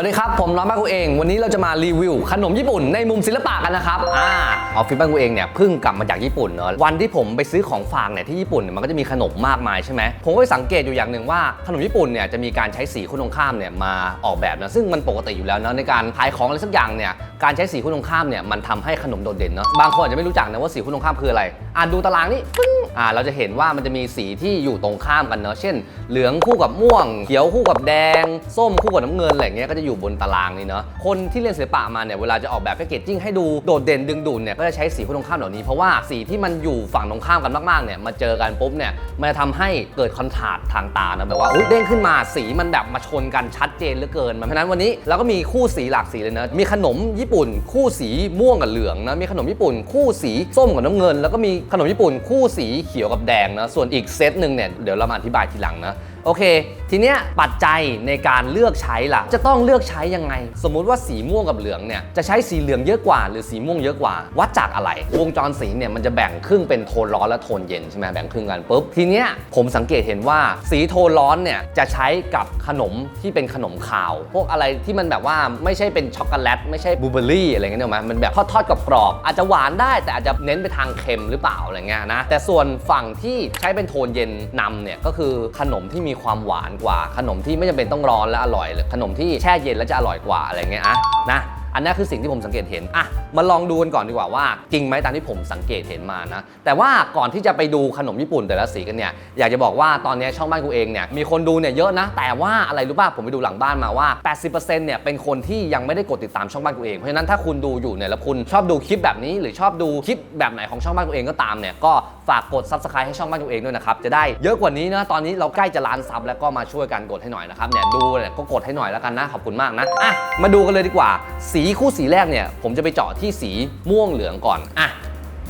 วัสดีครับ ผมน้องบ้านกูเอง วันนี้เราจะมารีวิว ขนมญี่ปุ่นในมุมศิลปะกันนะครับอ่าออฟฟิศบ้านกูเองเนี่ยเพิ่งกลับมาจากญี่ปุ่นเนอะวันที่ผมไปซื้อของฝากเนี่ยที่ญี่ปุ่นเนี่ยมันก็จะมีขนมมากมายใช่ไหมผมก็ไปสังเกตอยู่อย่างหนึ่งว่าขนมญี่ปุ่นเนี่ยจะมีการใช้สีคู่ตรงข้ามเนี่ยมาออกแบบนะซึ่งมันปกติอยู่แล้วเนอะในการขายของอะไรสักอย่างเนี่ยการใช้สีคู่ตรงข้ามเนี่ยมันทำให้ขนมโดดเด่นเนาะบางคนอาจจะไม่รู้จักนะว่าสีคู่ตรงข้ามคืออะไร อ่านดูตารางนี่ปึ้งอ่าเราจะเห็นว่ามันจะมีสีที่อยู่ตรงข้ามกันเนอะเช่น เหลืองคู่กับม่วง เขียวคู่กับแดง ส้มคู่กับน้ำเงินอะไรเงี้ยก็จะอยู่บนตารางนี่เนาะคนที่เรียนศิลปะมาเนี่ยเวลาจะออกแบบแพคเกจจิ้งให้ดูโดดเด่นดึงดูดเนี่ยก็จะใช้สีคู่ตรงข้ามเหล่านี้เพราะว่าสีที่มันอยู่ฝั่งตรงข้ามกันมากๆเนี่ยมาเจอกันปุ๊บเนี่ยมันจะทำให้เกิดคอนทราสต์ทางตานะแบบว่าอุ๊ยเด้งขึ้นมาสีมันแบบมาชนกันชัดเจนเหลือเกินเพราะฉะนั้นวันนี้เราก็มีคู่สีหลากสีเลยนะมีขนมญี่ปุ่น คู่สีม่วงกับเหลืองนะมีขนมญี่ปุ่น คู่สีส้มกับน้ำเงิน แล้วก็มีขนมญี่ปุ่น คู่สีเขียวกับแดงนะส่วนอีกเซตหนึ่งเนี่ยเดี๋ยวเรามาอธิบายทีหลังนะ โอเค ทีเนี้ยปัจจัยในการเลือกใช้ล่ะ จะต้องเลือกใช้ยังไง สมมุติว่าสีม่วงกับเหลืองเนี่ยจะใช้สีเหลืองเยอะกว่า หรือสีม่วงเยอะกว่า วัดจากอะไร วงจรสีเนี่ยมันจะแบ่งครึ่งเป็นโทนร้อนและโทนเย็นใช่ไหมแบ่งครึ่งกันปุ๊บทีเนี้ยผมสังเกตเห็นว่าสีโทนร้อนเนี่ยจะใช้กับขนมที่เป็นขนมขาว พวกอะไรที่มันแบบว่าไม่ใช่เป็นช็อกโกแลตไม่ใช่บลูเบอร์รี่อะไรเงี้ยเนอะไหมมันแบบทอดๆกับกรอบอาจจะหวานได้แต่อาจจะเน้นไปทางเค็มหรือเปล่าอะไรเงี้ยนะแต่ส่วนฝั่งที่ใช้เป็นโทนเย็นนำเนี่ยก็คือขนมที่มีความหวานกว่า ขนมที่ไม่จำเป็นต้องร้อนและอร่อยเลยขนมที่แช่เย็นแล้วจะอร่อยกว่าอะไรเงี้ยอะนะอันนี้คือสิ่งที่ผมสังเกตเห็นอะมาลองดูกันก่อนดีกว่าว่าจริงไหมตามที่ผมสังเกตเห็นมานะ แต่ว่าก่อนที่จะไปดูขนมญี่ปุ่นแต่ละสีกันเนี่ย อยากจะบอกว่าตอนนี้ช่องบ้านกูเองเนี่ยมีคนดูเนี่ยเยอะนะ แต่ว่าอะไรรู้ป่ะผมไปดูหลังบ้านมาว่า 80%เนี่ยเป็นคนที่ยังไม่ได้กดติดตามช่องบ้านกูเอง เพราะฉะนั้นถ้าคุณดูอยู่เนี่ยแล้วคุณชอบดูคลิปแบบนี้ หรือชอบดูคลิปแบบไหนของช่องบ้านกูเองก็ตามเนี่ยก็ ฝากกด subscribe ให้ช่องบ้านกูเองด้วยนะครับ จะได้เยอะกว่านี้นะ ตอนนี้เราใกล้จะล้านซับแล้วก็มาช่วยกันกดให้หน่อยนะครับเนี่ยดูเนี่ยก็กดให้หน่อยแล้วกันนะ ขอบคุณมากนะอะมาดูกันเลยดีกว่า สีคู่สีแรกเนี่ย ผมจะไปเจาะที่สีม่วงเหลืองก่อนอะ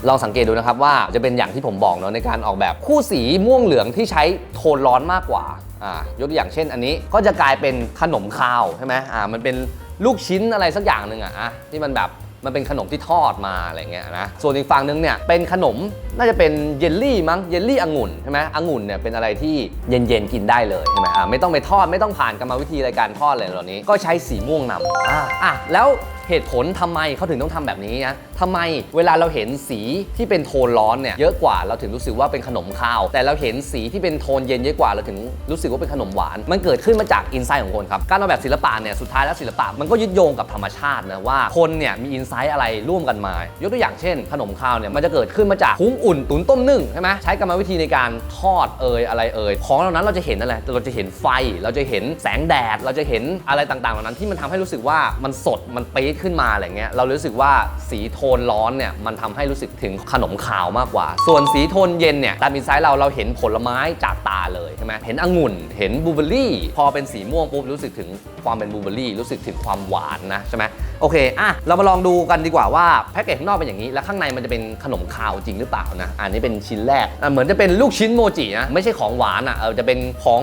ลองสังเกตดูนะครับว่าจะเป็นอย่างที่ผมบอกเนาะในการออกแบบคู่สีม่วงเหลืองที่ใช้โทนร้อนมากกว่าอ่ายกตัวอย่างเช่นอันนี้ก็จะกลายเป็นขนมคาวใช่ไหมอ่ามันเป็นลูกชิ้นอะไรสักอย่างหนึ่งอะอะที่มันแบบ มันเป็นขนมที่ทอดมาอะไรเงี้ยนะส่วนอีกฝั่งนึงเนี่ยเป็นขนมน่าจะเป็นเยลลี่มั้งเยลลี่องุ่นใช่ไหมองุ่นเนี่ยเป็นอะไรที่เย็นๆกินได้เลยใช่ไหมอ่าไม่ต้องไปทอดไม่ต้องผ่านกรรมวิธีอะไรการทอดเลยเหล่านี้ ก็ใช้สีม่วงนำอ่าอะแล้ว เหตุผลทำไมเขาถึงต้องทำแบบนี้นะทำไมเวลาเราเห็นสีที่เป็นโทนร้อนเนี่ยเยอะกว่าเราถึงรู้สึกว่าเป็นขนมข้าว แต่เราเห็นสีที่เป็นโทนเย็นเยอะกว่าเราถึงรู้สึกว่าเป็นขนมหวาน มันเกิดขึ้นมาจากอินไซต์ของคนครับ การออกแบบศิลปะเนี่ยสุดท้ายแล้วศิลปะมันก็ยึดโยงกับธรรมชาตินะว่าคนเนี่ยมีอินไซต์อะไรร่วมกันมา ยกตัวอย่างเช่น ขนมข้าวเนี่ยมันจะเกิดขึ้นมาจากหุงอุ่นตุ๋นต้มนึ่งใช่ไหมใช้กรรมวิธีในการทอดเอยอะไรเอยของเหล่านั้นเราจะเห็นอะไรเราจะเห็นไฟ เราจะเห็นแสงแดด เราจะเห็นอะไรต่างๆเหล่านั้นที่มันทำให้รู้สึกว่ามันสดมันปี๊ดขึ้นมาอะไรเงี้ยเรารู้สึกว่าสีโทนร้อนเนี่ยมันทำให้รู้สึกถึงขนมขาวมากกว่า ส่วนสีโทนเย็นเนี่ยตามอินไซต์เราเราเห็นผลไม้จากตาเลยใช่ไหมเห็นองุ่น เห็นบลูเบอร์รี่ พอเป็นสีม่วงปุ๊บรู้สึกถึงความเป็นบลูเบอร์รี่รู้สึกถึงความหวานนะใช่ไหมโอเคอะเรามาลองดูกันดีกว่าว่าแพ็กเกจข้างนอกเป็นอย่างนี้ แล้วข้างในมันจะเป็นขนมคาวจริงหรือเปล่านะอันนี้เป็นชิ้นแรกอะเหมือนจะเป็นลูกชิ้นโมจินะไม่ใช่ของหวานอะเออจะเป็นของ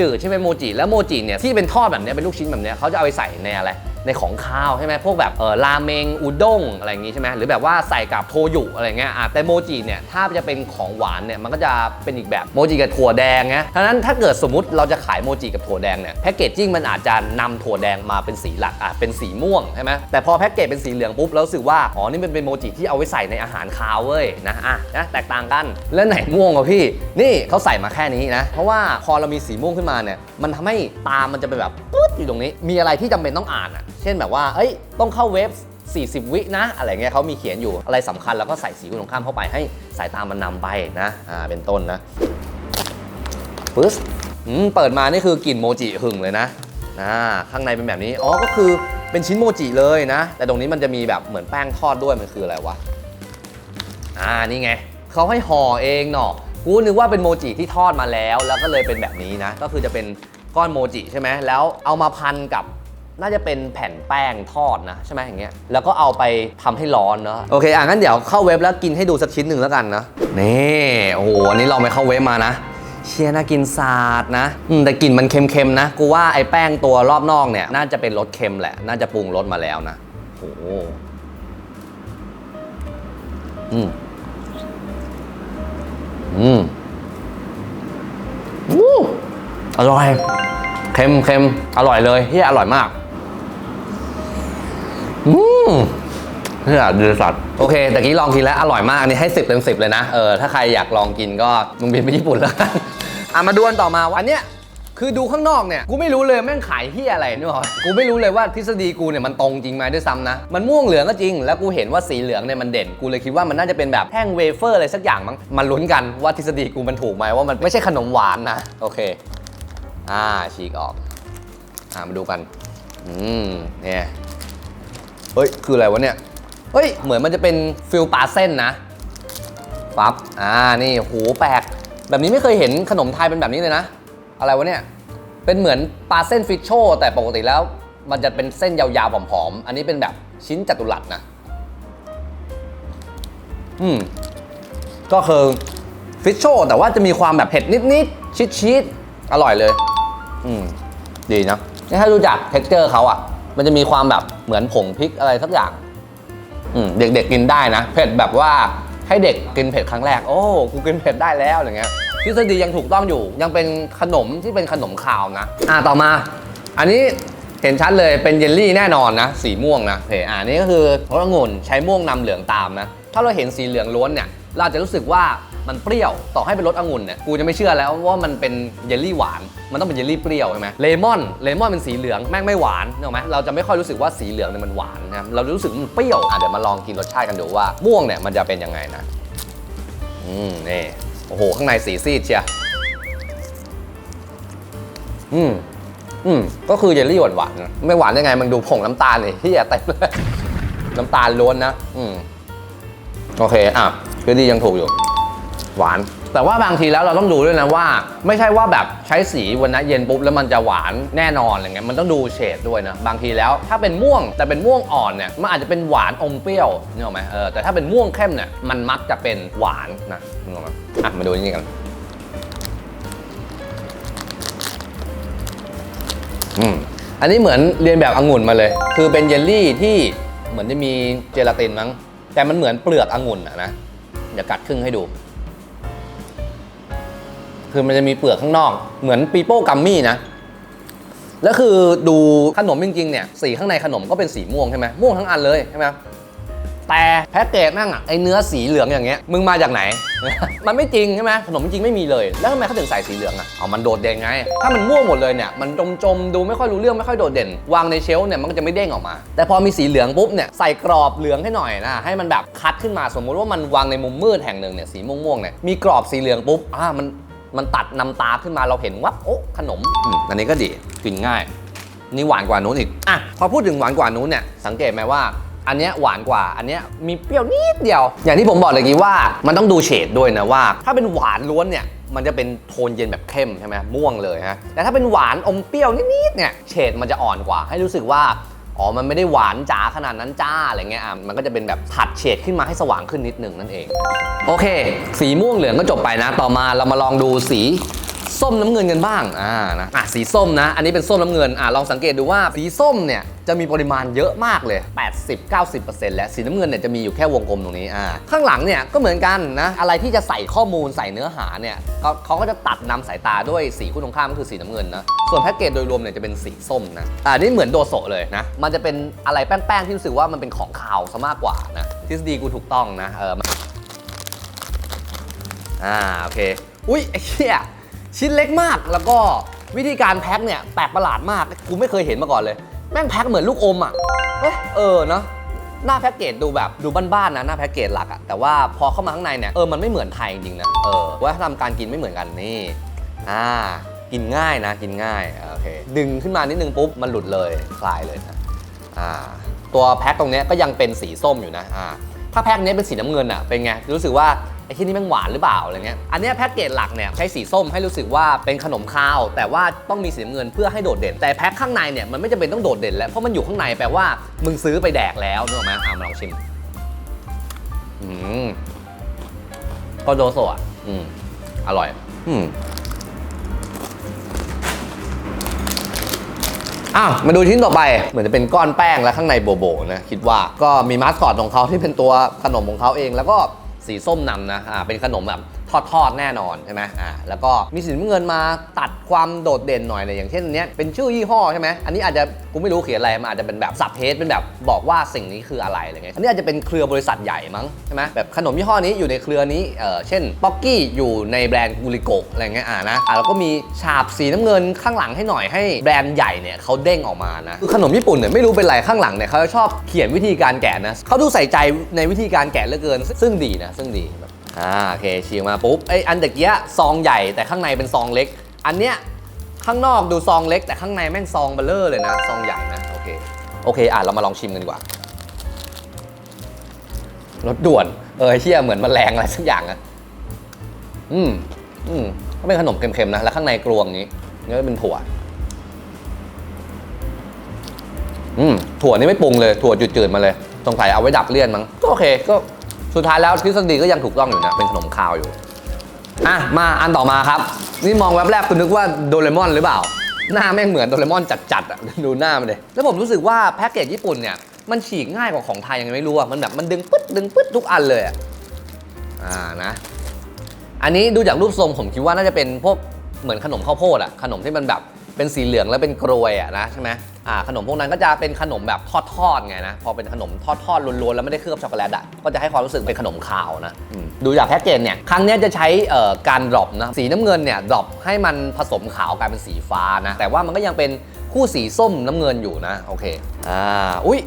จืดๆใช่ไหมโมจิแล้วโมจิเนี่ยที่เป็นทอดแบบเนี้ยเป็นลูกชิ้นแบบนี้เขาจะเอาไปใส่ในอะไร ในของข้าวใช่ไหมพวกแบบเออราเมงอุด้งอะไรอย่างงี้ใช่ไหมหรือแบบว่าใส่กับโทยุอะไรเงี้ยอะแต่โมจิเนี่ยถ้าจะเป็นของหวานเนี่ยมันก็จะเป็นอีกแบบโมจิกับถั่วแดงไงฉะนั้นถ้าเกิดสมมติเราจะขายโมจิกับถั่วแดงเนี่ยแพ็กเกจจิ้งมันอาจจะนำถั่วแดงมาเป็นสีหลักอะเป็นสีม่วงใช่ไหมแต่พอแพ็กเกจเป็นสีเหลืองปุ๊บเรารู้สึกว่าอ๋อนี่มันเป็นโมจิที่เอาไว้ใส่ในอาหารคาวเว้ยนะอะนะแตกต่างกันแล้วไหนม่วงอะพี่ นี่เขาใส่มาแค่นี้นะ เพราะว่าพอเรามีสีม่วงขึ้นมาเนี่ยมันทำให้ตามันจะเป็นแบบปึ๊ดอยู่ตรงนี้ มีอะไรที่จำเป็นต้องอ่านอะ เช่นแบบว่า เอ้ย ต้องเข้าเว็บ40 วินะ อะไรเงี้ยเขามีเขียนอยู่ อะไรสำคัญแล้วก็ใส่สีคุณตรงข้ามเข้าไปให้สายตามันนำไปนะ อ่า เป็นต้นนะปึ๊สอืมเปิดมานี่คือกลิ่นโมจิหึงเลยนะนะข้างในเป็นแบบนี้ อ๋อ ก็คือเป็นชิ้นโมจิเลยนะ แต่ตรงนี้มันจะมีแบบเหมือนแป้งทอดด้วย มันคืออะไรวะ อ่า นี่ไง เขาให้ห่อเองเนาะกูนึกว่าเป็นโมจิที่ทอดมาแล้ว แล้วก็เลยเป็นแบบนี้นะ ก็คือจะเป็นก้อนโมจิใช่ไหม แล้วเอามาพันกับ น่าจะเป็นแผ่นแป้งทอดนะใช่ไหมอย่างเงี้ย แล้วก็เอาไปทำให้ร้อนเนาะ โอเค อะงั้นเดี๋ยวเข้าเว็บแล้วกินให้ดูสักชิ้นหนึ่งแล้วกันนะ นี่โอ้โห อันนี้เราไปเข้าเว็บมานะ เชียร์น่ากินสาดนะ อืมแต่กลิ่นมันเค็มๆนะ กูว่าไอ้แป้งตัวรอบนอกเนี่ย น่าจะเป็นรสเค็มแหละ น่าจะปรุงรสมาแล้วนะโอ้โห อืม อืมอู้อร่อย เค็มเค็มอร่อยเลยที่อร่อยมาก เนี่ยดีสัตว์โอเคแต่กี้ลองกินแล้วอร่อยมากอันนี้ให้สิบเต็มสิบเลยนะ เออ ถ้าใครอยากลองกินก็มึงบินไปญี่ปุ่นแล้วกันอะมาดูกันต่อมาวันเนี้ยคือดูข้างนอกเนี่ย กูไม่รู้เลยแม่งขายเฮียอะไรนี่หรอกูไม่รู้เลยว่าทฤษฎีกูเนี่ยมันตรงจริงไหมด้วยซ้ำนะ มันม่วงเหลืองก็จริง แล้วกูเห็นว่าสีเหลืองเนี่ยมันเด่น กูเลยคิดว่ามันน่าจะเป็นแบบแท่งเวเฟอร์อะไรสักอย่างมั้ง มันลุ้นกันว่าทฤษฎีกูมันถูกไหมว่ามันไม่ใช่ขนมหวานนะ โอเค อ่าฉีกออก อ่ามาดูกัน อืมเนี่ย เฮ้ย คืออะไรวะเนี่ย เฮ้ย เหมือนมันจะเป็นฟิลปลาเส้นนะ ปั๊บ อ่า นี่โหแปลก แบบนี้ไม่เคยเห็นขนมไทยเป็นแบบนี้เลยนะ อะไรวะเนี่ย เป็นเหมือนปลาเส้นฟิชโช แต่ปกติแล้ว มันจะเป็นเส้นยาวๆผอมๆ อันนี้เป็นแบบชิ้นจัตุรัสนะ อืม ก็คือฟิชโช แต่ว่าจะมีความแบบเผ็ดนิดๆชิดๆอร่อยเลย อืม ดีนะนี่ถ้ารู้จักเท็กเจอร์เขาอะ มันจะมีความแบบ เหมือนผงพริกอะไรสักอย่างอืมเด็กๆกินได้นะ เผ็ดแบบว่าให้เด็กกินเผ็ดครั้งแรก โอ้กูกินเผ็ดได้แล้วอย่างเงี้ยทฤษฎียังถูกต้องอยู่ ยังเป็นขนมที่เป็นขนมคาวนะอ่าต่อมา อันนี้เห็นชัดเลยเป็นเยลลี่แน่นอนนะ สีม่วงนะโอเคอ่านี่ก็คือรสองุ่นใช้ม่วงนำเหลืองตามนะ ถ้าเราเห็นสีเหลืองล้วนเนี่ย เราจะรู้สึกว่า มันเปรี้ยวต่อให้เป็นรสองุ่นเนี่ยกูจะไม่เชื่อแล้วว่ามันเป็นเยลลี่หวาน มันต้องเป็นเยลลี่เปรี้ยวใช่ไหมเลมอนเลมอนเป็นสีเหลืองแม่งไม่หวานเนอะไหมเราจะไม่ค่อยรู้สึกว่าสีเหลืองเนี่ยมันหวานนะครับเรารู้สึกมันเปรี้ยวอะเดี๋ยวมาลองกินรสชาติกันดูว่าม่วงเนี่ยมันจะเป็นยังไงนะอืมนี่โอ้โหข้างในสีซีดเชียอืมอืมก็คือเยลลี่หวานๆนไม่หวานได้ไงมันดูผงน้ำตาลเลยที่เต็มเลยน้ำตาลล้วนนะ อืม โอเค อะคือดียังถูกอยู่ หวาน แต่ว่าบางทีแล้วเราต้องดูด้วยนะว่า ไม่ใช่ว่าแบบใช้สีวันนะเย็นปุ๊บแล้วมันจะหวานแน่นอนอะไรเงี้ยมันต้องดูเฉดด้วยนะบางทีแล้วถ้าเป็นม่วงแต่เป็นม่วงอ่อนเนี่ยมันอาจจะเป็นหวานอมเปรี้ยวนึกออกไหมเออแต่ถ้าเป็นม่วงเข้มเนี่ยมันมักจะเป็นหวานนะนึกออกไหมอะมาดูนี่กันอืมอันนี้เหมือนเรียนแบบองุ่นมาเลย คือเป็นเยลลี่ที่เหมือนจะมีเจลาตินมั้ง แต่มันเหมือนเปลือกองุ่นอะนะ เดี๋ยวกัดครึ่งให้ดู คือมันจะมีเปลือกข้างนอก เหมือนปีโป้กัมมี่นะแล้วคือดูขนมจริงๆเนี่ยสีข้างในขนมก็เป็นสีม่วงใช่ไหมม่วงทั้งอันเลยใช่ไหมแต่แพ็กเกจนั่งอะไอเนื้อสีเหลืองอย่างเงี้ยมึงมาจากไหน มันไม่จริงใช่ไหมขนมจริงไม่มีเลย แล้วทำไมเขาถึงใส่สีเหลืองอะเอามันโดดเด่นไง ถ้ามันม่วงหมดเลยเนี่ยมันจมจมๆดูไม่ค่อยรู้เรื่องไม่ค่อยโดดเด่น วางในเชลฟ์เนี่ยมันก็จะไม่เด้งออกมา แต่พอมีสีเหลืองปุ๊บเนี่ยใส่กรอบเหลืองให้หน่อยนะให้มันแบบคัดขึ้นมาสมมุติว่ามันวางในมุมมืดแห่งหนึ่งเนี่ยสีม่วงๆเนี่ยมีกรอบสีเหลืองปุ๊บอ่ามัน มันตัดนำตาขึ้นมาเราเห็นว่าโอ้ขนมอืมอันนี้ก็ดีกินง่าย นี่หวานกว่านู้นอีกอะพอพูดถึงหวานกว่านู้นเนี่ยสังเกตไหมว่าอันเนี้ยหวานกว่า อันเนี้ยมีเปรี้ยวนิดเดียว อย่างที่ผมบอกเลยกี้ว่ามันต้องดูเฉดด้วยนะว่า ถ้าเป็นหวานล้วนเนี่ยมันจะเป็นโทนเย็นแบบเข้มใช่ไหมม่วงเลยฮะแต่ถ้าเป็นหวานอมเปรี้ยวนิดๆเนี่ยเฉดมันจะอ่อนกว่า ให้รู้สึกว่า อ๋อ มันไม่ได้หวานจ๋าขนาดนั้นจ้าอะไรเงี้ยอะมันก็จะเป็นแบบผัดเฉดขึ้นมาให้สว่างขึ้นนิดหนึ่งนั่นเอง โอเค สีม่วงเหลืองก็จบไปนะ ต่อมาเรามาลองดูสี ส้มน้ำเงินกันบ้างอ่านะอะสีส้มนะ อันนี้เป็นส้มน้ำเงินอ่าลองสังเกตดูว่าสีส้มเนี่ยจะมีปริมาณเยอะมากเลย 80-90%และสีน้ำเงินเนี่ยจะมีอยู่แค่วงกลมตรงนี้อ่าข้างหลังเนี่ยก็เหมือนกันนะอะไรที่จะใส่ข้อมูลใส่เนื้อหาเนี่ยเขาก็จะตัดนำสายตาด้วยสีคู่ตรงข้ามก็คือสีน้ำเงินนะส่วนแพ็กเกจโดยรวมเนี่ยจะเป็นสีส้มนะอ่านี่เหมือนโดโซเลยนะมันจะเป็นอะไรแป้งๆที่รู้สึกว่ามันเป็นของคาวซะมากกว่านะทฤษฎีกูถูกต้องนะเอออ่าโอเคอุ้ยไอ้เหี้ย ชิ้นเล็กมากแล้วก็วิธีการแพ็คเนี่ยแปลกประหลาดมากกูไม่เคยเห็นมาก่อนเลย แม่งแพ็คเหมือนลูกอมอะเอ๊ะเออเนาะหน้าแพ็กเกจดูแบบดูบ้านๆนะหน้าแพ็กเกจหลักอะแต่ว่าพอเข้ามาข้างในเนี่ยเออมันไม่เหมือนไทยจริงๆนะเออว่าทำการกินไม่เหมือนกันนี่อ่ากินง่ายนะกินง่ายโอเคดึงขึ้นมานิดนึงปุ๊บมันหลุดเลยคลายเลยนะอ่าตัวแพ็คตรงเนี้ยก็ยังเป็นสีส้มอยู่นะอ่าถ้าแพ็คเนี้ยเป็นสีน้ำเงินอะเป็นไงรู้สึกว่า ไอ้ที่นี่แมันหวานหรือเปล่าอะไรเงี้ย อันเนี้ยแพ็กเกจหลักเนี่ยใช้สีส้มให้รู้สึกว่าเป็นขนมข้าว แต่ว่าต้องมีสีน้ำเงินเพื่อให้โดดเด่น แต่แพ็คข้างในเนี่ยมันไม่จำเป็นต้องโดดเด่นแล้ว เพราะมันอยู่ข้างในแปลว่ามึงซื้อไปแดกแล้วนึกออกไหมอะมาลองชิมอืมก็โดโซะอืมอร่อย อืมอ้าวมาดูชิ้นต่อไปเหมือนจะเป็นก้อนแป้งและข้างในโบโบนะคิดว่าก็มีมาสคอตของเขาที่เป็นตัวขนมของเขาเองแล้วก็ สีส้มนำนะอ่าเป็นขนมแบบ ทอดๆแน่นอนใช่ไหมอ่าแล้วก็มีสีน้ำเงินมาตัดความโดดเด่นหน่อยเลยอย่างเช่นอันเนี้ยเป็นชื่อยี่ห้อใช่ไหมอันนี้อาจจะกูไม่รู้เขียนอะไรมันอาจจะเป็นแบบสับเทสเป็นแบบบอกว่าสิ่งนี้คืออะไรอะไรเงี้ยอันนี้อาจจะเป็นเครือบริษัทใหญ่มั้งใช่ไหมแบบขนมยี่ห้อนี้อยู่ในเครือนี้เออเช่นป๊อกกี้อยู่ในแบรนด์กูริโกอะไรเงี้ยอ่านะอ่าแล้วก็มีฉาบสีน้ำเงินข้างหลังให้หน่อยให้แบรนด์ใหญ่เนี่ยเขาเด้งออกมานะคือขนมญี่ปุ่นเนี่ยไม่รู้เป็นไรข้างหลังเนี่ยเขาชอบเขียนวิธีการแกะนะเขาดูใส่ใจในวิธีการแกะเหลือเกินซึ่งดีนะซึ่งดีแบ อ่าโอเคชี้ออกมาปุ๊บไออันตะเกียซองใหญ่แต่ข้างในเป็นซองเล็ก อันเนี้ยข้างนอกดูซองเล็ก แต่ข้างในแม่งซองเบลเลอร์เลยนะซองใหญ่นะโอเคโอเคอะเรามาลองชิมกันดีกว่ารถด่วนเออเชี่ยเหมือนมแมลงอะไรสักอย่างอะอืมอืมก็เป็นขนมเค็มๆนะแล้วข้างในกรวงนี้นี่ก็เป็นถั่วอืมถั่วนี่ไม่ปรุงเลยถั่วจืดๆมาเลยสงสัยเอาไว้ดับเลี่ยนมั้งก็โอเคก็ สุดท้ายแล้วทฤษฎีก็ยังถูกต้องอยู่นะ เป็นขนมคาวอยู่ อะ มาอันต่อมาครับ นี่มองแวบแรกคุณนึกว่าโดเรมอนหรือเปล่า หน้าแม่งเหมือนโดเรมอนจัดๆอะ ดูหน้ามันเลย แล้วผมรู้สึกว่าแพ็กเกจญี่ปุ่นเนี่ย มันฉีกง่ายกว่าของไทยยังไงไม่รู้อะ มันแบบมันดึงปึ๊ดดึงปึ๊ดทุกอันเลยอะ อ่านะ อันนี้ดูจากรูปทรงผมคิดว่าน่าจะเป็นพวกเหมือนขนมข้าวโพดอะ ขนมที่มันแบบ เป็นสีเหลืองแล้วเป็นกรวยอะนะใช่ไหมอ่าขนมพวกนั้นก็จะเป็นขนมแบบทอดๆไงนะพอเป็นขนมทอดๆล้วนๆแล้วไม่ได้เคลือบช็อกโกแลตอะก็จะให้ความรู้สึกเป็นขนมขาวนะอืมดูจากแพ็กเกจเนี่ยครั้งเนี้ยจะใช้เอ่อการดรอปนะสีน้ำเงินเนี่ยดรอปให้มันผสมขาวกลายเป็นสีฟ้านะแต่ว่ามันก็ยังเป็นคู่สีส้มน้ำเงินอยู่นะโอเคอ่าอุ้ย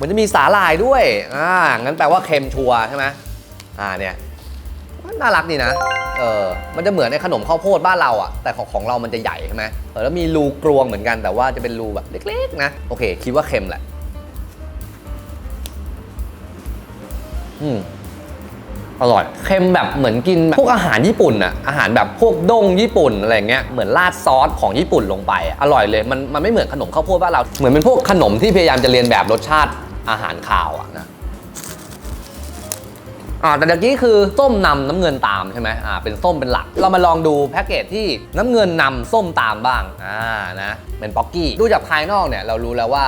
มันจะมีสาหร่ายด้วย อ่า งั้นแปลว่าเค็มชัวร์ใช่ไหมอ่า เนี่ย น่ารักดีนะ เออ มันจะเหมือนในขนมข้าวโพดบ้านเราอะแต่ของของเรามันจะใหญ่ใช่ไหมเออแล้วมีรูกรวงเหมือนกันแต่ว่าจะเป็นรูแบบเล็ก ๆ นะ โอเค คิดว่าเค็มแหละ อืมอร่อย เค็มแบบเหมือนกินแบบพวกอาหารญี่ปุ่นอะอาหารแบบพวกด้งญี่ปุ่นอะไรเงี้ย เหมือนราดซอสของญี่ปุ่นลงไปอะอร่อยเลย มันมันไม่เหมือนขนมข้าวโพดบ้านเรา เหมือนเป็นพวกขนมที่พยายามจะเรียนแบบรสชาติอาหารคาวอะนะ อ่าแต่ตะกี้คือส้มนำน้ำเงินตามใช่ไหมอ่าเป็นส้มเป็นหลัก เรามาลองดูแพ็กเกจที่น้ำเงินนำส้มตามบ้างอ่านะเป็นป๊อกกี้ดูจากภายนอกเนี่ยเรารู้แล้วว่า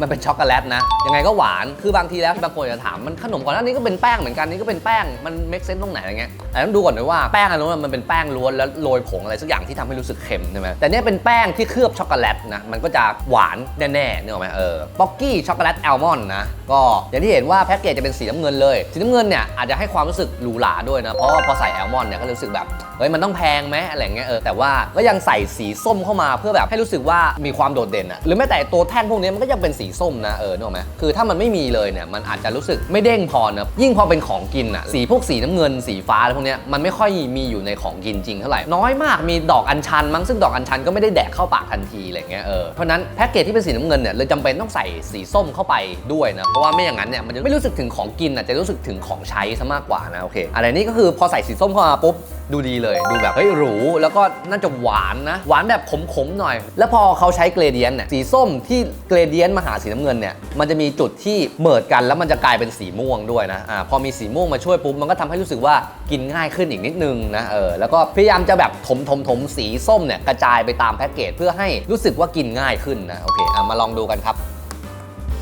มันเป็นช็อกโกแลตนะ ยังไงก็หวานคือบางทีแล้วบางคนจะถามมันขนมก่อนหน้านี้ก็เป็นแป้งเหมือนกันนี่ก็เป็นแป้งมันเมคเซนต์ตรงไหนอะไรเงี้ยแต่ต้องดูก่อนด้วยว่าแป้งอันนู้นมันเป็นแป้งล้วนแล้วโรยผงอะไรสักอย่างที่ทำให้รู้สึกเค็มใช่ไหมแต่เนี่ยเป็นแป้งที่เคลือบช็อกโกแลตนะมันก็จะหวานแน่ๆนึกออไหมเออป๊อกกี้ช็อกโกแลตแอลมอนด์นะก็อย่างที่เห็นว่าแพ็กเกจจะเป็นสีน้ำเงินเลยสีน้ำเงินเนี่ยอาจจะให้ความรู้สึกหรูหราด้วยนะเพราะว่าพอใส่แอลมอนด์เนี่ยก็รู้สึกแบบเฮ้ยมันต้องแพงไหมอะไรเงี้ยเออแต่ว่าก็ยังใส่สีส้มเข้ามาเพื่อแบบให้รู้สึกว่ามีความโดดเด่นอะหรือแม้แต่ตัวแท่งพวกนี้มันก็ยังเป็นสีส้มนะเออนึกออกไหมคือถ้ามันไม่มีเลยเนี่ยมันอาจจะรู้สึกไม่เด้งพอนะยิ่งพอเป็นของกินอะสีพวกสีน้ำเงินสีฟ้าอะไรพวกเนี้ยมันไม่ค่อยมีอยู่ในของกินจริงเท่าไหร่น้อยมากมีดอกอัญชันมั้งซึ่งดอกอัญชันก็ไม่ได้แดกเข้าปากทันทีอะไรเงี้ยเออเพราะนั้นแพ็กเกจที่เป็นสีน้ำเงินเนี่ยเลยจำเป็นต้องใส่สีส้มเข้าไปด้วยนะเพราะว่าไม่อย่างนั้นเนี่ยมันจะไม่รู้สึกถึงของกินอะจะรู้สึกถึงของใช้ซะมากกว่านะโอเคอะไรนี้ก็คือพอใส่สีส้มเข้ามาปุ๊บดูดีเลยดูแบบเฮ้ยหรูแล้วก็น่าจะหวานนะหวานแบบขมๆหน่อย แล้วพอเขาใช้เกรเดียนเนี่ยสีส้มที่เกรเดียนมหาสีน้ำเงินเนี่ยมันจะมีจุดที่เหมิดกันแล้วมันจะกลายเป็นสีม่วงด้วยนะอ่าพอมีสีม่วงมาช่วยปุ๊บมันก็ทำให้รู้สึกว่ากินง่ายขึ้นอีกนิดนึงนะเออแล้วก็พยายามจะแบบถมถมถมสีส้มเนี่ยกระจายไปตามแพ็กเกจเพื่อให้รู้สึกว่ากินง่ายขึ้นนะโอเคอะมาลองดูกันครับ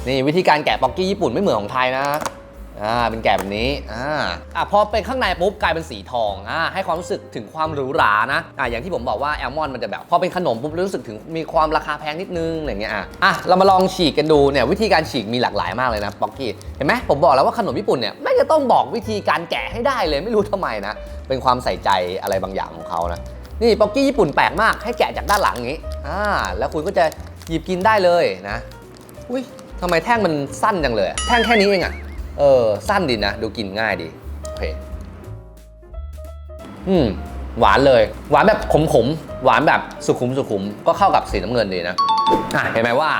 นี่วิธีการแกะป๊อกกี้ญี่ปุ่นไม่เหมือนของไทยนะ อ่าเป็นแกะแบบนี้อ่าอะพอเป็นข้างในปุ๊บกลายเป็นสีทองอ่าให้ความรู้สึกถึงความหรูหรานะอ่าอย่างที่ผมบอกว่าแอลมอนมันจะแบบพอเป็นขนมปุ๊บรู้สึกถึงมีความราคาแพงนิดนึงอะไรเงี้ยอะอะเรามาลองฉีกกันดูเนี่ยวิธีการฉีกมีหลากหลายมากเลยนะป๊อกกี้เห็นไหมผมบอกแล้วว่าขนมญี่ปุ่นเนี่ยไม่จะต้องบอกวิธีการแกะให้ได้เลยไม่รู้ทำไมนะเป็นความใส่ใจอะไรบางอย่างของเขานะนี่ป๊อกกี้ญี่ปุ่นแปลกมากให้แกะจากด้านหลังอย่างนี้อ่าแล้วคุณก็จะหยิบกินได้เลยนะอุ้ยทำไมแท่งมันสั้นจังเลย แท่งแค่นี้เองอะ เออสั้นดีนะ ดูกินง่ายดี โอเค อืม หวานเลย หวานแบบขมๆหวานแบบสุขุมสุขุมก็เข้ากับสีน้ำเงินดีนะอะเห็นไหมว่า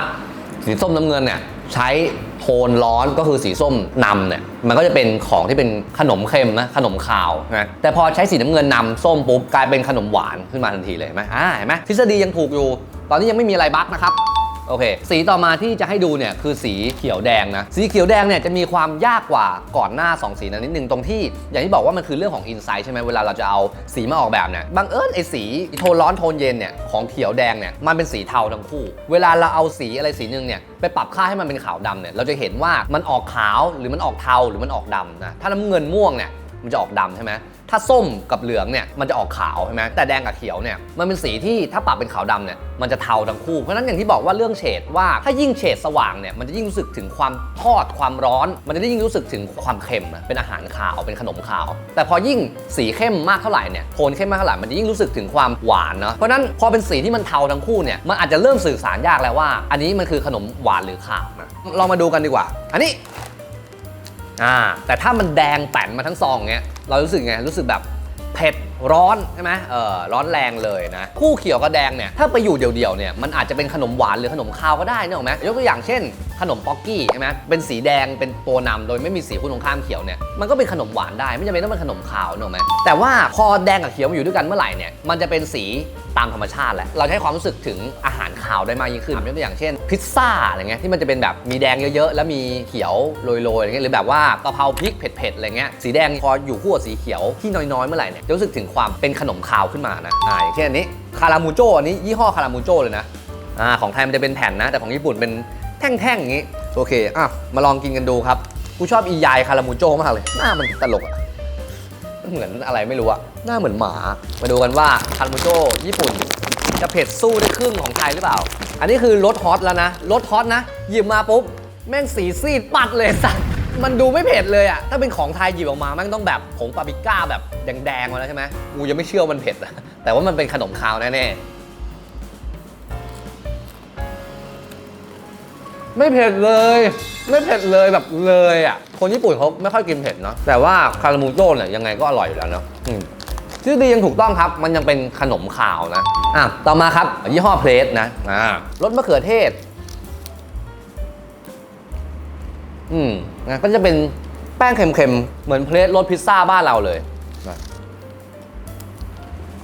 สีส้มน้ำเงินเนี่ย ใช้โทนร้อนก็คือสีส้มนำเนี่ย มันก็จะเป็นของที่เป็นขนมเค็มนะขนมขาวนะแต่พอใช้สีน้ำเงินนำส้มปุ๊บกลายเป็นขนมหวานขึ้นมาทันทีเลยไหมอ่าเห็นไหมทฤษฎียังถูกอยู่ ตอนนี้ยังไม่มีอะไรบั๊กนะครับ อเค สีต่อมาที่จะให้ดูเนี่ยคือสีเขียวแดงนะ สีเขียวแดงเนี่ยจะมีความยากกว่าก่อนหน้า 2 สีนั้นนิดนึงตรงที่ อย่างที่บอกว่ามันคือเรื่องของอินไซต์ใช่ไหมเวลาเราจะเอาสีมาออกแบบเนี่ยบังเอิญไอ้สีโทนร้อนโทนเย็นเนี่ยของเขียวแดงเนี่ยมันเป็นสีเทาทั้งคู่ เวลาเราเอาสีอะไรสีหนึ่งเนี่ยไปปรับค่าให้มันเป็นขาวดำเนี่ยเราจะเห็นว่ามันออกขาวหรือมันออกเทาหรือมันออกดำนะถ้าน้ำเงินม่วงเนี่ยมันจะออกดำใช่ไหม ถ้าส้มกับเหลืองเนี่ยมันจะออกขาวใช่ไหมแต่แดงกับเขียวเนี่ยมันเป็นสีที่ถ้าปรับเป็นขาวดำเนี่ยมันจะเทาทั้งคู่เพราะฉะนั้นอย่างที่บอกว่าเรื่องเฉดว่าถ้ายิ่งเฉดสว่างเนี่ยมันจะยิ่งรู้สึกถึงความทอดความร้อน มันจะได้ยิ่งรู้สึกถึงความเค็มเป็นอาหารขาวเป็นขนมขาว แต่พอยิ่งสีเข้มมากเท่าไหร่เนี่ยโทนเข้มมากเท่าไหร่มันจะยิ่งรู้สึกถึงความหวานเนาะเพราะฉะนั้นพอเป็นสีที่มันเทาทั้งคู่เนี่ยมันอาจจะเริ่มสื่อสารยากแล้วว่า อันนี้มันคือขนมหวานหรือขาวนะลองมาดูกันดีกว่า อันนี้ อ่าแต่ถ้ามันแดงแป่นมาทั้งซองเงี้ยเรารู้สึกไงรู้สึกแบบเผ็ด ร้อนใช่ไหมเออร้อนแรงเลยนะคู่เขียวกับแดงเนี่ยถ้าไปอยู่เดี่ยวๆเนี่ยมันอาจจะเป็นขนมหวานหรือขนมคาวก็ได้นึกออกไหมยกตัวอย่างเช่น ขนมป๊อกกี้ใช่ไหมเป็นสีแดงเป็นตัวนำโดยไม่มีสีคู่ตรงข้ามเขียวเนี่ยมันก็เป็นขนมหวานได้ไม่จำเป็นต้องเป็นขนมคาวนึกออกไหมแต่ว่าพอแดงกับเขียวมาอยู่ด้วยกันเมื่อไหร่เนี่ยมันจะเป็นสีตามธรรมชาติแหละเราให้ความรู้สึกถึงอาหารคาวได้มากยิ่งขึ้นยกตัวอย่างเช่น พิซซ่าอะไรเงี้ยที่มันจะเป็นแบบมีแดงเยอะๆ แล้วมีเขียวโรยๆอะไรเงี้ยหรือแบบว่ากะเพราพริกเผ็ดๆอะไรเงี้ยสีแดงพออยู่คู่กับสีเขียวที่น้อยๆเมื่อไหร่เนี่ยจะรู้สึกถึงความเป็นขนมคาวขึ้นมานะอ่าอย่างเช่นอันนี้คารามูโจอันนี้ยี่ห้อคารามูโจเลยนะอ่าของไทยมันจะเป็นแผ่นนะ แต่ของญี่ปุ่นเป็นแท่งๆอย่างงี้โอเคอะมาลองกินกันดูครับกูชอบอียายคารามูโจมากเลยหน้ามันตลกอะมันเหมือนอะไรไม่รู้อะหน้าเหมือนหมา มาดูกันว่าคันมูโจญี่ปุ่น จะเผ็ดสู้ได้ครึ่งของไทยหรือเปล่า อันนี้คือรสฮอตแล้วนะรสฮอตนะหยิบมาปุ๊บแม่งสีซีดปัดเลยสัส มันดูไม่เผ็ดเลยอะถ้าเป็นของไทยหยิบออกมาแม่งต้องแบบผงปาปริก้าแบบแดงๆมาแล้วใช่ไหมกูยังไม่เชื่อว่ามันเผ็ดอะแต่ว่ามันเป็นขนมคาวแน่ๆไม่เผ็ดเลย ไม่เผ็ดเลยแบบเลยอะคนญี่ปุ่นเขาไม่ค่อยกินเผ็ดเนาะแต่ว่าคารามูโจ้เนี่ยยังไงก็อร่อยอยู่แล้วเนาะอืมชื่อดียังถูกต้องครับ มันยังเป็นขนมขาวนะอะต่อมาครับยี่ห้อเพลสนะอ่ารสมะเขือเทศ อืมนะก็จะเป็นแป้งเค็มๆ เหมือนเพลสรสพิซซ่าบ้านเราเลยนะ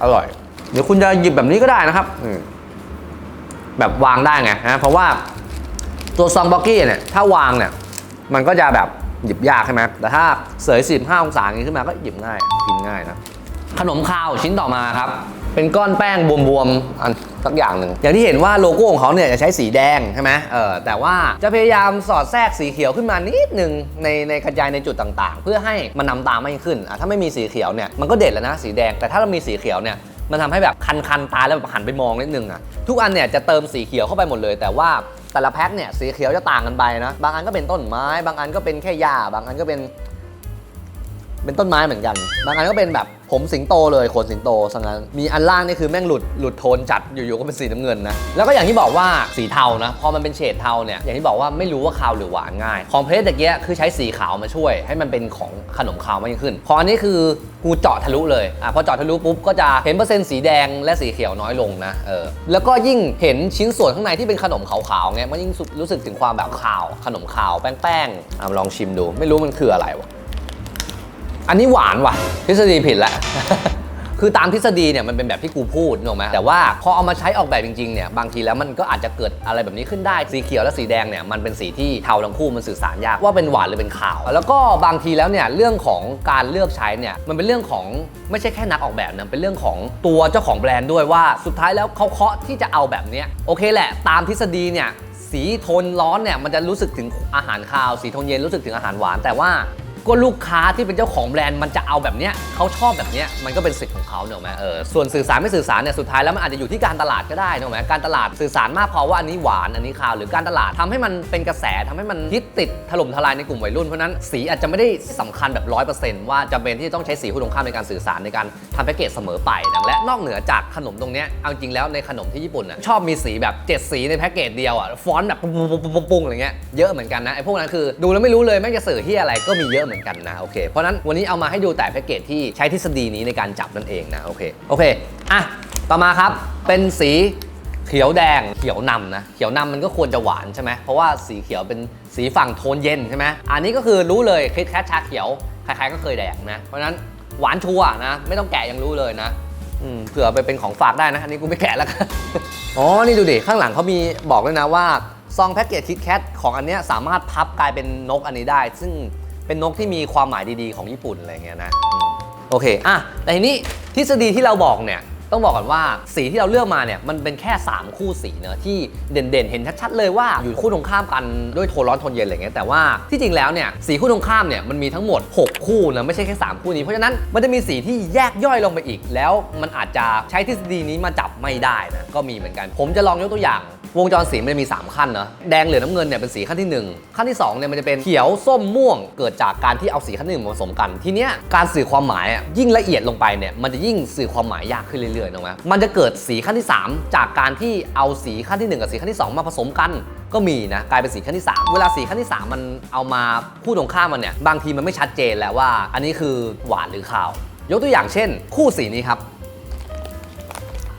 อร่อย เดี๋ยวคุณจะหยิบแบบนี้ก็ได้นะครับอืมแบบวางได้ไงฮะเพราะว่าตัวซองบ็อกกี้เนี่ย ถ้าวางเนี่ย มันก็จะแบบหยิบยากใช่ไหมแต่ถ้าเสย 45 องศาอย่างนี้ขึ้นมาก็หยิบง่าย กินง่ายนะ ขนมข้าวชิ้นต่อมาครับ เป็นก้อนแป้งบวมๆอันสักอย่างหนึ่งอย่างที่เห็นว่าโลโก้ของเขาเนี่ยจะใช้สีแดงใช่ไหมเออแต่ว่าจะพยายามสอดแทรกสีเขียวขึ้นมานิดหนึ่งในในกระจายในจุดต่างๆ เพื่อให้มันนำตามมากยิ่ขึ้นอะถ้าไม่มีสีเขียวเนี่ยมันก็เด่นแล้วนะสีแดงแต่ถ้าเรามีสีเขียวเนี่ยมันทำให้แบบคันๆตาแล้วแบบหันไปมองนิดนึงอะทุกอันเนี่ยจะเติมสีเขียวเข้าไปหมดเลย แต่ว่าแต่ละแพ็คเนี่ยสีเขียวจะต่างกันไปนะ บางอันก็เป็นต้นไม้ บางอันก็เป็นแค่หญ้า บางอันก็เป็น เป็นต้นไม้เหมือนกัน บางอันก็เป็นแบบผมสิงโตเลยขนสิงโตสังนั้นมีอันล่างนี่คือแม่งหลุดหลุดโทนจัดอยู่ๆก็เป็นสีน้ำเงินนะ แล้วก็อย่างที่บอกว่าสีเทานะพอมันเป็นเฉดเทาเนี่ยอย่างที่บอกว่าไม่รู้ว่าคาวหรือหวานง่าย ของเพชรตะเกียคือใช้สีขาวมาช่วย ให้มันเป็นของขนมขาวมากยิ่งขึ้น พออันนี้คือกูเจาะทะลุเลยอะพอเจาะทะลุปุ๊บก็จะเห็นเปอร์เซ็นต์สีแดงและสีเขียวน้อยลงนะเออแล้วก็ยิ่งเห็นชิ้นส่วนข้างในที่เป็นขนมขาวๆเงี้ยมันยิ่งรู้สึกถึงความแบบขาวขนมขาวแป้งๆอะลองชิมดู ไม่รู้มันคืออะไรวะ อันนี้หวานว่ะ ทฤษฎีผิดแล้วคือตามทฤษฎีเนี่ยมันเป็นแบบที่กูพูดนึกไหมแต่ว่าพอเอามาใช้ออกแบบจริงๆเนี่ยบางทีแล้วมันก็อาจจะเกิดอะไรแบบนี้ขึ้นได้สีเขียวและสีแดงเนี่ยมันเป็นสีที่เทาทั้งคู่มันสื่อสารยากว่าเป็นหวานหรือเป็นขาว แล้วก็บางทีแล้วเนี่ยเรื่องของการเลือกใช้เนี่ยมันเป็นเรื่องของไม่ใช่แค่นักออกแบบนะเป็นเรื่องของตัวเจ้าของแบรนด์ด้วยว่าสุดท้ายแล้วเขาเคาะที่จะเอาแบบนี้โอเคแหละ ตามทฤษฎีเนี่ยสีโทนร้อนเนี่ยมันจะรู้สึกถึงอาหารคาว สีโทนเย็นรู้สึกถึงอาหารหวาน แต่ว่า ก็ลูกค้าที่เป็นเจ้าของแบรนด์มันจะเอาแบบเนี้ยเขาชอบแบบเนี้ยมันก็เป็นสิทธิ์ของเขาเนอะไหมเออส่วนสื่อสารไม่สื่อสารเนี่ยสุดท้ายแล้วมันอาจจะอยู่ที่การตลาดก็ได้เนอะไหมการตลาดสื่อสารมากพอว่าอันนี้หวานอันนี้คาวหรือการตลาดทำให้มันเป็นกระแสทำให้มันฮิตติดถล่มทลายในกลุ่มวัยรุ่นเพราะนั้นสีอาจจะไม่ได้สำคัญแบบร้อยเปอร์เซ็นต์ว่าจำเป็นที่จะต้องใช้สีคู่ตรงข้ามในการสื่อสารในการทำแพ็กเกจเสมอไปนะและนอกเหนือจากขนมตรงเนี้ยเอาจริงแล้วในขนมที่ญี่ปุ่นน่ะชอบมีสีแบบเจ็ดสีในแพ็กเกจเดียวอะฟอนต์แบบปุ้งปุ้งปุ้งปุ้งปุ้งอะไรเงี้ยเยอะเหมือนกันนะไอ้พวกนั้นคือดูแล้วไม่รู้เลยแม่งจะสื่อที่อะไรก็มีเยอะเหมือนกันนะโอเคเพราะนั้นวันนี้เอามาให้ดูแต่แพ็กเกจที่ใช้ทฤษฎีนี้ในการจับนั่นเองนะโอเคโอเคอะต่อมาครับเป็นสีเขียวแดงเขียวนำนะเขียวนำมันก็ควรจะหวานใช่ไหมเพราะว่าสีเขียวเป็นสีฝั่งโทนเย็นใช่ไหมอันนี้ก็คือรู้เลยคิดแคทชาเขียวใครๆก็เคยแดกนะ เพราะนั้นหวานชัวนะไม่ต้องแกะยังรู้เลยนะเผื่อไปเป็นของฝากได้นะ อันนี้กูไม่แกะแล้วกันอ๋อ นี่ดูดิ ข้างหลังเขามีบอกเลยนะว่า ซองแพ็กเกจคิดแคทของอันเนี้ยสามารถพับกลายเป็นนกอันนี้ได้ ซึ่ง เป็นนกที่มีความหมายดีๆของญี่ปุ่นอะไรเงี้ยนะอืมโอเคอะแต่ทีนี้ทฤษฎีที่เราบอกเนี่ย ต้องบอกก่อนว่าสีที่เราเลือกมาเนี่ยมันเป็นแค่ 3 คู่สีเนอะที่เด่นๆ เห็นชัดๆเลยว่าอยู่คู่ตรงข้ามกันด้วยโทนร้อนโทนเย็นอะไรเงี้ยแต่ว่าที่จริงแล้วเนี่ยสีคู่ตรงข้ามเนี่ยมันมีทั้งหมด 6 คู่นะไม่ใช่แค่ 3 คู่นี้เพราะฉะนั้นมันจะมีสีที่แยกย่อยลงไปอีก แล้วมันอาจจะใช้ทฤษฎีนี้มาจับไม่ได้นะก็มีเหมือนกัน ผมจะลองยกตัวอย่างวงจรสีมันจะมี 3 ขั้นเนอะแดงเหลืองน้ำเงินเนี่ยเป็นสีขั้นที่ 1 ขั้นที่2เนี่ยมันจะเป็นเขียวส้มม่วง เกิดจากการที่เอาสีขั้นที่หนึ่งผสมกัน ทีเนี้ยการสื่อความหมายอะยิ่งละเอียดลงไปเนี่ยมันจะยิ่งสื่อความหมายยากขึ้นเรื่อยๆนะไหมมันจะเกิดสีขั้นที่ 3 จากการที่เอาสีขั้นที่ 1 กับสีขั้นที่ 2 มาผสมกันก็มีนะกลายเป็นสีขั้นที่ 3 เวลาสีขั้นที่ 3 มันเอามาคู่ตรงข้ามมันเนี่ยบางทีมันไม่ชัดเจนแล้วว่า อันนี้คือหวานหรือข้าว ยกตัวอย่างเช่น คู่สีนี้ครับ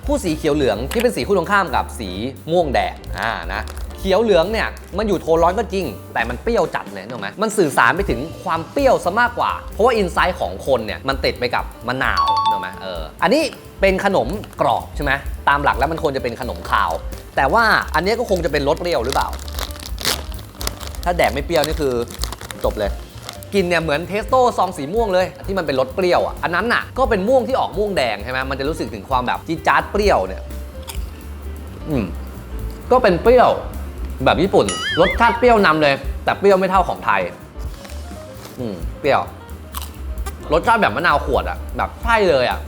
คู่สีเขียวเหลืองที่เป็นสีคู่ตรงข้ามกับสีม่วงแดงอ่านะ เขียวเหลืองเนี่ยมันอยู่โทนร้อนก็จริง แต่มันเปรี้ยวจัดเลยถูกไหมมันสื่อสารไปถึงความเปรี้ยวซะมากกว่า เพราะว่าอินไซต์ของคนเนี่ยมันติดไปกับมะนาวถูกไหมเอออันนี้เป็นขนมกรอบใช่ไหมตามหลักแล้วมันควรจะเป็นขนมคาว แต่ว่าอันนี้ก็คงจะเป็นรสเปรี้ยวหรือเปล่า ถ้าแดกไม่เปรี้ยวนี่คือจบเลยกินเนี่ยเหมือนเทสโต้ซองสีม่วงเลย ที่มันเป็นรสเปรี้ยวอะอันนั้นน่ะก็เป็นม่วงที่ออกม่วงแดงใช่ไหมมันจะรู้สึกถึงความแบบจี๊ดจ๊าดเปรี้ยวเนี่ยอืมก็เป็นเปรี้ยว แบบญี่ปุ่น รสชาติเปรี้ยวนำเลย แต่เปรี้ยวไม่เท่าของไทย อืมเปรี้ยว รสชาติแบบมะนาวขวดอะแบบใช่เลยอะ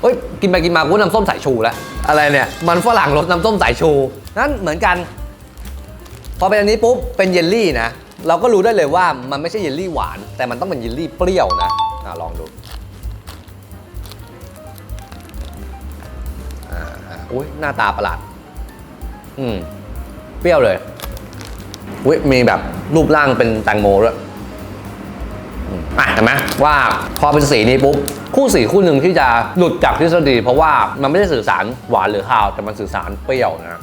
เฮ้ย กินไปกินมากูน้ำส้มสายชูแล้ว อะไรเนี่ย มันฝรั่งรสน้ำส้มสายชู นั่นเหมือนกัน พอเป็นอันนี้ปุ๊บ เป็นเยลลี่นะ เราก็รู้ได้เลยว่ามันไม่ใช่เยลลี่หวาน แต่มันต้องเป็นเยลลี่เปรี้ยวนะอะลองดูอ่าอ่าอุ้ยหน้าตาประหลาด อืม เปรี้ยวเลยอุ้ยมีแบบรูปร่างเป็นแตงโมด้วยอะเห็นไหมว่าพอเป็นสีนี้ปุ๊บคู่สีคู่หนึ่งที่จะหลุดจากทฤษฎีเพราะว่ามันไม่ได้สื่อสารหวานหรือข้าว แต่มันสื่อสารเปรี้ยวนะ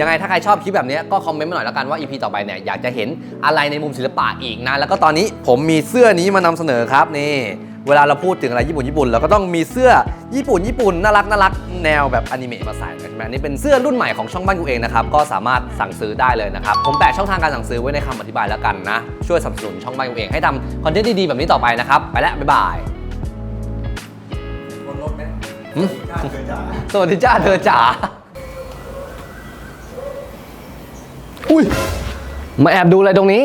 ยังไงถ้าใครชอบคลิปแบบนี้ก็คอมเมนต์มาหน่อยแล้วกันว่า EP ต่อไปเนี่ยอยากจะเห็นอะไรในมุมศิลปะอีกนะ แล้วก็ตอนนี้ผมมีเสื้อนี้มานำเสนอครับนี่ เวลาเราพูดถึงอะไรญี่ปุ่นญี่ปุ่นเราก็ต้องมีเสื้อญี่ปุ่นญี่ปุ่นน่ารักน่ารักแนวแบบอนิเมะมาใส่ใช่ไหมนี่เป็นเสื้อรุ่นใหม่ของช่องบ้านกูเองนะครับก็สามารถสั่งซื้อได้เลยนะครับผมแปะช่องทางการสั่งซื้อไว้ในคำอธิบายแล้วกันนะ ช่วยสนับสนุนช่องบ้านกูเองให้ทำคอนเทนต์ดีๆแบบนี้ต่อไปนะครับไปแล้วบ๊ายบายบนรถไหมหึจ้าเคยจ่าสวัสดีจ้าเธอจ๋าอุ้ยมาแอบดูอะไรตรงนี้